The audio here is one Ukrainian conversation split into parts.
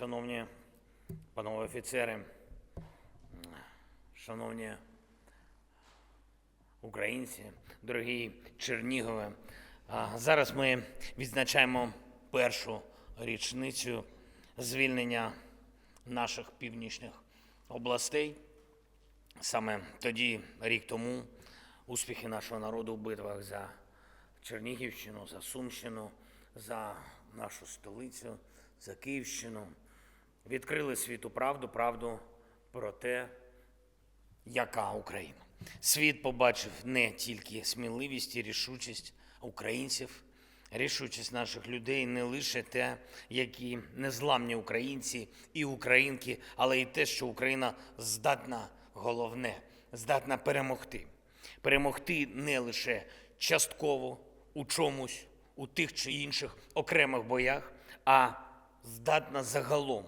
Шановні панове офіцери, шановні українці, дорогі Чернігове, зараз ми відзначаємо першу річницю звільнення наших північних областей. Саме тоді, рік тому, успіхи нашого народу в битвах за Чернігівщину, за Сумщину, за нашу столицю, за Київщину відкрили світу правду, правду про те, яка Україна. Світ побачив не тільки сміливість і рішучість українців, рішучість наших людей, не лише те, які незламні українці і українки, але й те, що Україна здатна головне, здатна перемогти. Перемогти не лише частково у чомусь, у тих чи інших окремих боях, а здатна загалом.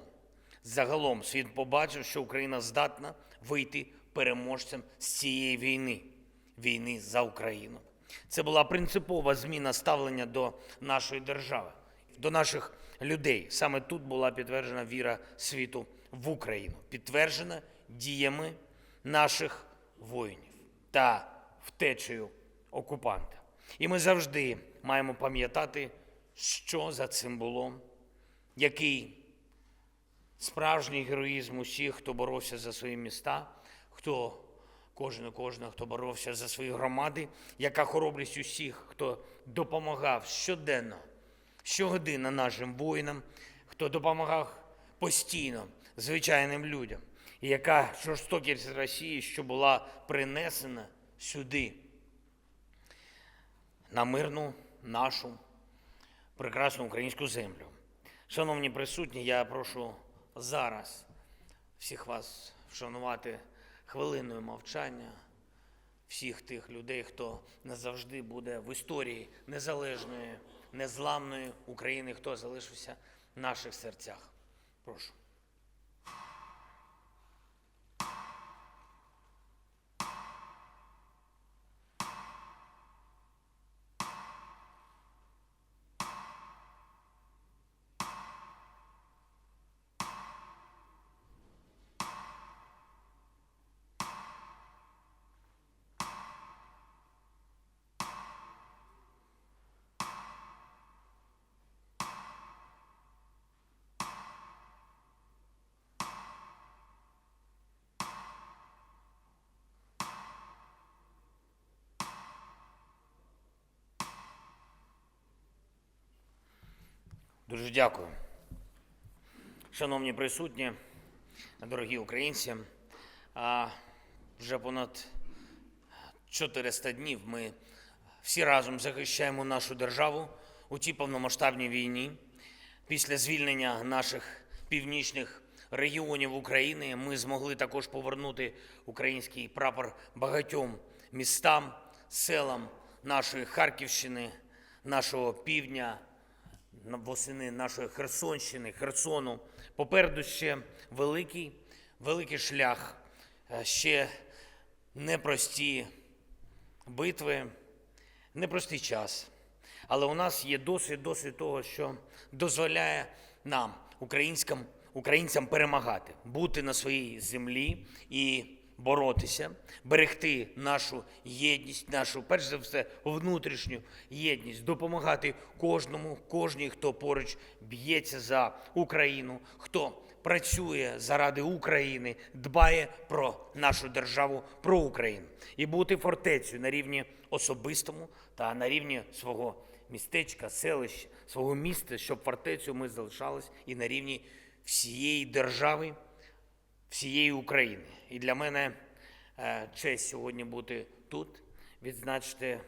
Загалом світ побачив, що Україна здатна вийти переможцем з цієї війни, війни за Україну. Це була принципова зміна ставлення до нашої держави, до наших людей. Саме тут була підтверджена віра світу в Україну, підтверджена діями наших воїнів та втечею окупанта. І ми завжди маємо пам'ятати, що за цим було, який справжній героїзм усіх, хто боровся за свої міста, хто кожен кожна, хто боровся за свої громади, яка хоробрість усіх, хто допомагав щоденно, щогодина нашим воїнам, хто допомагав постійно звичайним людям, і яка жорстокість Росії, що була принесена сюди, на мирну нашу прекрасну українську землю. Шановні присутні, я прошу зараз всіх вас вшанувати хвилиною мовчання, всіх тих людей, хто назавжди буде в історії незалежної, незламної України, хто залишився в наших серцях. Прошу. Дуже дякую. Шановні присутні, дорогі українці, вже понад 400 днів ми всі разом захищаємо нашу державу у тій повномасштабній війні. Після звільнення наших північних регіонів України ми змогли також повернути український прапор багатьом містам, селам нашої Харківщини, нашого півдня, восени нашої Херсонщини, Херсону. Попереду ще великий, великий шлях, е, ще непрості битви, непростий час. Але у нас є досвід, досвід того, що дозволяє нам, українським, українцям, перемагати, бути на своїй землі і боротися, берегти нашу єдність, нашу, перш за все, внутрішню єдність, допомагати кожному, кожній, хто поруч б'ється за Україну, хто працює заради України, дбає про нашу державу, про Україну. І бути фортецею на рівні особистому та на рівні свого містечка, селища, свого міста, щоб фортецею ми залишались і на рівні всієї держави, всієї України. І для мене е, честь сьогодні бути тут, відзначити е,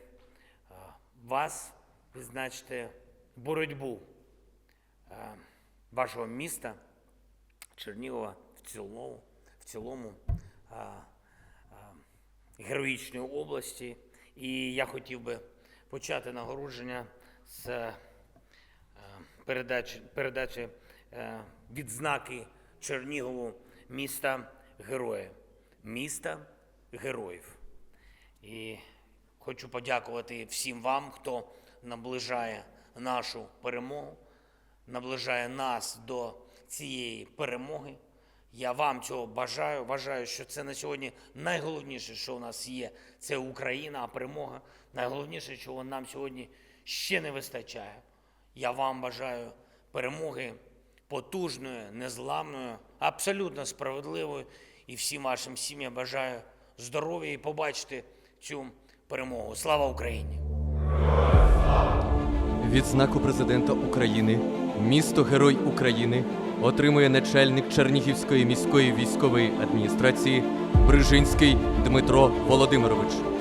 вас, відзначити боротьбу е, вашого міста, Чернігова в цілому, в цілому героїчної області. І я хотів би почати нагородження з передачі, передачі відзнаки Чернігову міста героя, міста героїв. І хочу подякувати всім вам, хто наближає нашу перемогу, наближає нас до цієї перемоги. Я вам цього бажаю. Вважаю, що це на сьогодні найголовніше, що у нас є, це Україна, а перемога. Найголовніше, чого нам сьогодні ще не вистачає. Я вам бажаю перемоги потужної, незламної, абсолютно справедливої. І всім вашим сім'ям бажаю здоров'я і побачити цю перемогу. Слава Україні! Відзнаку президента України місто Герой України отримує начальник Чернігівської міської військової адміністрації Брижинський Дмитро Володимирович.